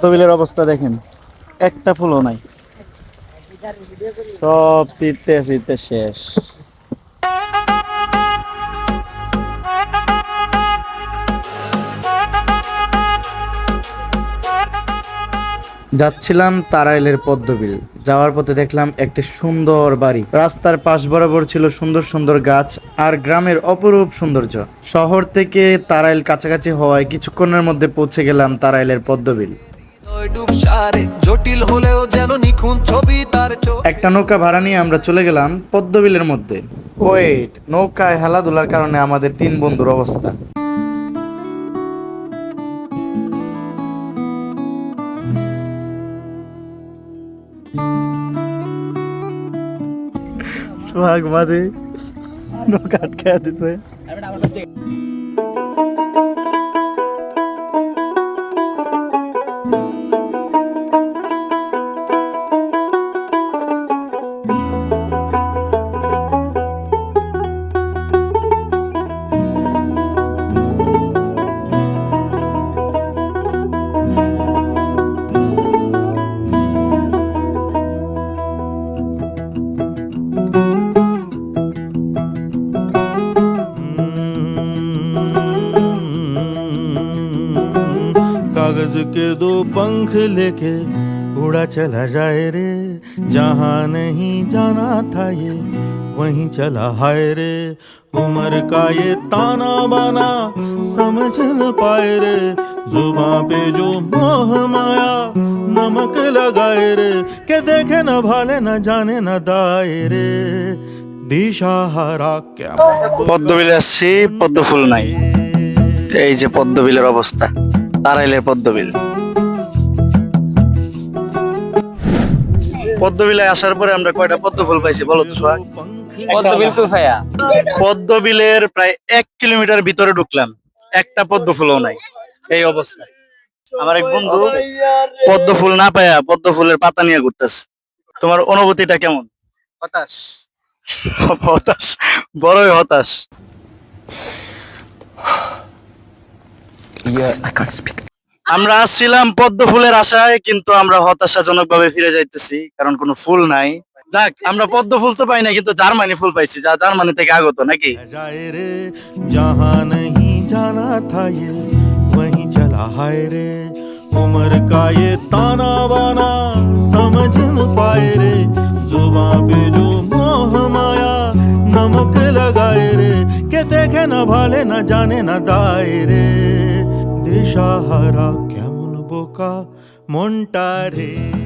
পদ্মবিলের অবস্থা দেখেন, একটা ফুলও নাই। সব ছিটতে ছিটতে শেষ। যাচ্ছিলাম তারাইলের পদ্মবিল। যাওয়ার পথে দেখলাম একটি সুন্দর বাড়ি। রাস্তার পাশ বরাবর ছিল সুন্দর সুন্দর গাছ আর গ্রামের অপরূপ সৌন্দর্য। শহর থেকে তারাইল কাছাকাছি হওয়ায় কিছুক্ষণের মধ্যে পৌঁছে গেলাম তারাইলের পদ্মবিল। জটিল হলেও যেন নিখুঁত ছবি তার একটা নৌকা ভাড়া নিয়ে আমরা চলে গেলাম পদ্মবিলের মধ্যে। ওয়েট নৌকায় খেলাধুলার কারণে আমাদের তিন বন্ধুর অবস্থা। সোহাগ মাঝে নৌকা আটকে দিছে। कागज के दो पंख लेके उड़ा चला जाए रे जहाँ नहीं जाना था ये वहीं चला हाय रे उम्र का ये ताना बाना समझ न पाए रे जुबां पे जो मोह माया नमक लगाए रे के देखे न भाले न जाने न दाए रे दिशा हरा क्या পদ্মবিলে আসছি পদ্ম ফুল নাই এই যে পদ্মবিলের অবস্থা তারাইলের পদ্মবিল। পদ্মবিলে আসার পরে আমরা কয়টা পদ্ম ফুল পাইছি বলো তো সোহাগ? পদ্মবিল কুফায়া পদ্মবিলের প্রায় এক কিলোমিটার ভিতরে ঢুকলাম। একটা পদ্ম ফুলও নাই। এই অবস্থা আমার এক বন্ধু পদ্ম ফুল না পায়া পদ্ম ফুলের পাতা নিয়ে ঘুরতেছে। তোমার অনুভূতিটা কেমন? হতাশ। হতাশ। বড়ই হতাশ। আমরা আসছিলাম পদ্ম ফুলের আশায় কিন্তু আমরা হতাশাজনক ভাবে ফিরে যাইতেছি কারণ কোনো ফুল নাই যাক আমরা পদ্ম ফুল তো পাই না কিন্তু জার্মানি ফুল পাইছি যা জার্মানি থেকে আগত নাকি जाए रे जहाँ नहीं जाना था ये वहीं चला हाय रे उम्र का ये ताना बाना समझ न पाए रे जुबां पे जो मोह माया नमक लगाए रे के देखे न भाले न जाने न दाए रे দিশাহারা কেমন বোকা মনটা রে?